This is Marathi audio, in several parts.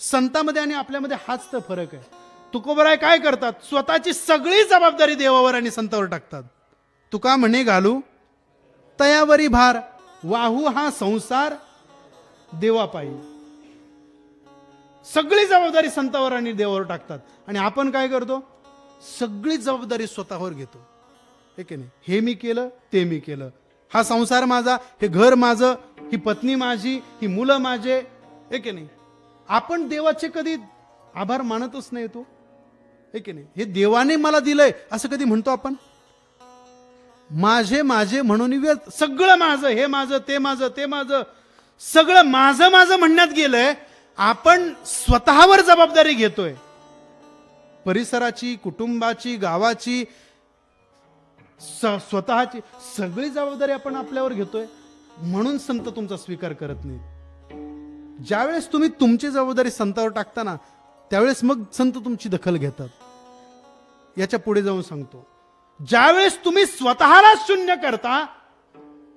संतामध्ये आणि आपल्यामध्ये हाच तर फरक आहे. तुकोबराय काय करतात? स्वतःची सगळी जबाबदारी देवावर आणि संतावर टाकतात. तुका म्हणे घालू तयावरी भार वाहू हा संसार देवापायी सगळी जबाबदारी संतावर आणि देवावर टाकतात. आणि आपण काय करतो? सगळी जबाबदारी स्वतःवर घेतो. हे की नाही? हे मी केलं ते मी केलं. हा संसार माझा हे घर माझं ही पत्नी माझी ही मुलं माझे. हे की नाही? आपण देवाचे कधी आभार मानतच नाही तो. हे की नाही? हे देवाने मला दिलंय असं कधी म्हणतो आपण? माझे माझे म्हणून व्यर्थ सगळं माझं हे माझं ते माझं ते माझं सगळं माझं माझं म्हणण्यात गेलंय. आपण स्वतःवर जबाबदारी घेतोय. परिसराची कुटुंबाची गावाची स- स्वतःची सगळी जबाबदारी आपण आपल्यावर घेतोय. म्हणून संत तुमचा स्वीकार करत नाही ज्यावेळेस तुम्ही तुमची जबाबदारी संतावर टाकताना त्यावेळेस मग संत तुमची दखल घेतात. याच्यापुढे जाऊन सांगतो. ज्यावेळेस तुम्ही स्वतःला शून्य करता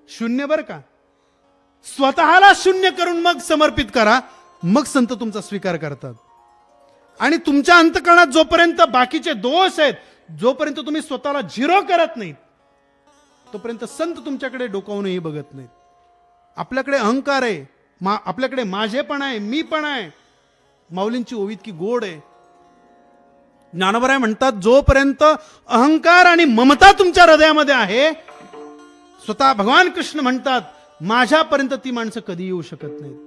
शून्य बर का? स्वतःला शून्य करून मग समर्पित करा मग संत तुमचा स्वीकार करतात. आणि तुमच्या अंतकरणात जोपर्यंत बाकीचे दोष आहेत जोपर्यंत तुम्ही स्वतःला झिरो करत नाहीत तोपर्यंत संत तुमच्याकडे डोकावूनही बघत नाहीत. आपल्याकडे अहंकार आहे. मा आपल्याकडे माझे पण आहे मी पण आहे. माऊलींची ओवी इतकी गोड आहे. ज्ञानवराय म्हणतात जोपर्यंत अहंकार आणि ममता तुमच्या हृदयामध्ये आहे स्वतः भगवान कृष्ण म्हणतात माझ्यापर्यंत ती माणसं कधी येऊ शकत नाहीत.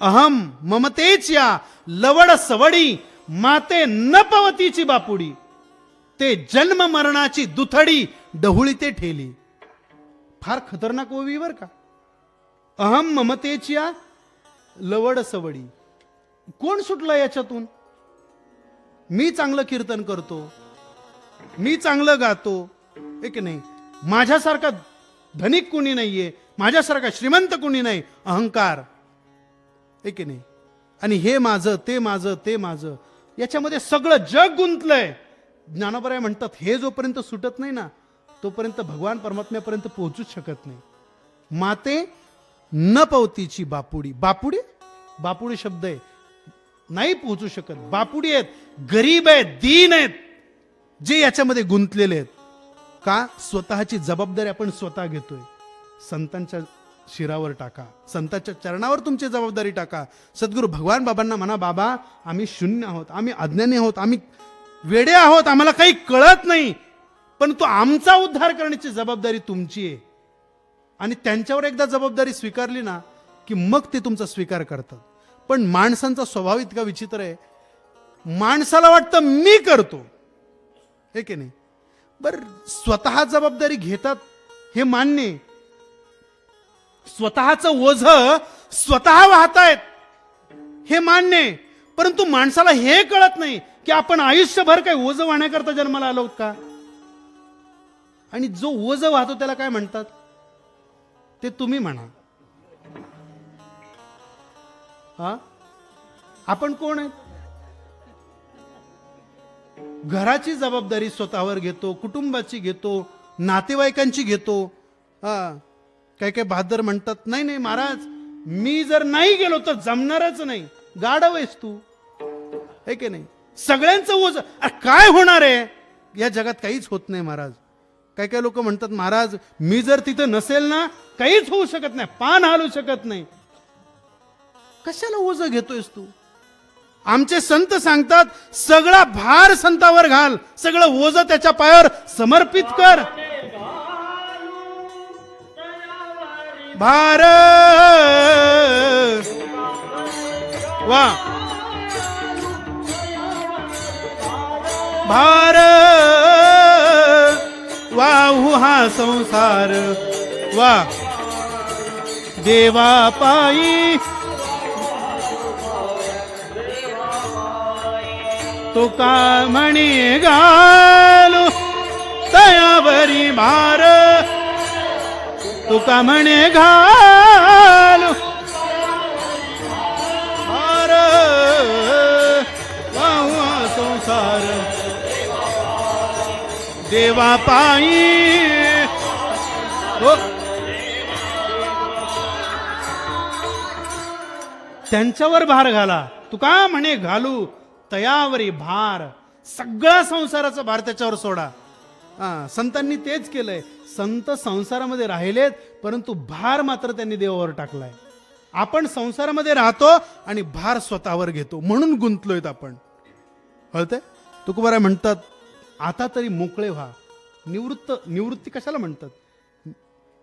अहम ममतेच या लवड सवडी माते न पवतीची बापुडी. ते जन्म मरणाची दुथडी डहुळी ते ठेली. फार खतरनाक ओवी बर का? अहम ममतेच्या लवडसवडी लवड सवडी. कोण सुटलं याच्यातून? मी चांगलं कीर्तन करतो. मी चांगलं गातो. एक नाही. माझ्यासारखा धनिक कुणी नाहीये. माझ्यासारखा श्रीमंत कुणी नाही. अहंकार. आहे नाही. आणि हे माझं ते माझं ते माझं. याच्यामध्ये सगळं जग गुंतलंय. ज्ञानोबराय म्हणतात हे जोपर्यंत सुटत नाही ना तोपर्यंत भगवान परमात्म्यापर्यंत पोहोचूच शकत नाही. माते न पवतीची बापुडी. बापुडी? बापुडी शब्द आहे. नाही पोहोचू शकत. बापुडी आहेत गरीब आहेत दीन आहेत जे याच्यामध्ये गुंतलेले आहेत. का? स्वतःची जबाबदारी आपण स्वतः घेतोय. संतांच्या शिरावर टाका. संतांच्या चरणावर तुमची जबाबदारी टाका. सद्गुरू भगवान बाबांना म्हणा बाबा आम्ही शून्य आहोत आम्ही अज्ञानी आहोत आम्ही वेडे आहोत आम्हाला काही कळत नाही. पण तो आमचा उद्धार करण्याची जबाबदारी तुमची आहे. आणि त्यांच्यावर एकदा जबाबदारी स्वीकारली ना की मग ते तुमचा स्वीकार करतात. पण माणसांचा स्वभाव इतका विचित्र आहे. माणसाला वाटतं मी करतो. हे की नाही? बर स्वतः जबाबदारी घेतात हे मान्य स्वतःचं ओझ स्वतः वाहतायत हे मान्य परंतु माणसाला हे कळत नाही की आपण आयुष्यभर काय ओझ वाहण्याकरता जन्माला आलो आहोत का? आणि जो ओझ वाहतो त्याला काय म्हणतात? ते तुम्ही म्हणा. हा? आपण कोण आहे घराची जबाबदारी स्वतःवर घेतो कुटुंबाची घेतो नातेवाईकांची घेतो. हा. काय काय बहादर म्हणतात नाही नाही महाराज मी जर नाही गेलो तर जमणारच नाही. गाढव आहेस तू. है की नाही? सगळ्यांचं ओझ अरे काय होणार आहे? या जगात काहीच होत नाही महाराज. काही काही लोक म्हणतात महाराज मी जर तिथं नसेल ना काहीच होऊ शकत नाही पान हालू शकत नाही. कशाला ओझ घेतोयस तू? आमचे संत सांगतात सगळा भार संतावर घाल सगळं ओझ त्याच्या पायावर समर्पित कर. भार! वा! भार! वाहू हा संसार. वा. देवा पायी. तुका म्हणी घालू? तयावरी मार. तुका म्हणे घालू? मार. संसार. देवा पायी. हो. त्यांच्यावर भार घाला. तू का म्हणे घालू तयावरी भार. सगळा संसाराचा भार त्याच्यावर सोडा. हा संतांनी तेच केलंय. संत संसारामध्ये राहिलेत परंतु भार मात्र त्यांनी देवावर टाकलाय. आपण संसारामध्ये राहतो आणि भार स्वतःवर घेतो. म्हणून गुंतलोयत आपण. कळतंय? तुकोबारा म्हणतात आता तरी मोकळे व्हा. निवृत्त निवृत्ती कशाला म्हणतात?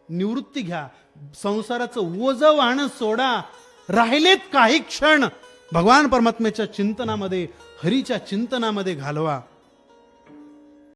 निवृत्ती घ्या. संसाराचं ओझ वाहणं सोडा. राहिलेत काही क्षण. भगवान परमात्म्याच्या चिंतनामध्ये हरीच्या चिंतनामध्ये घालवा.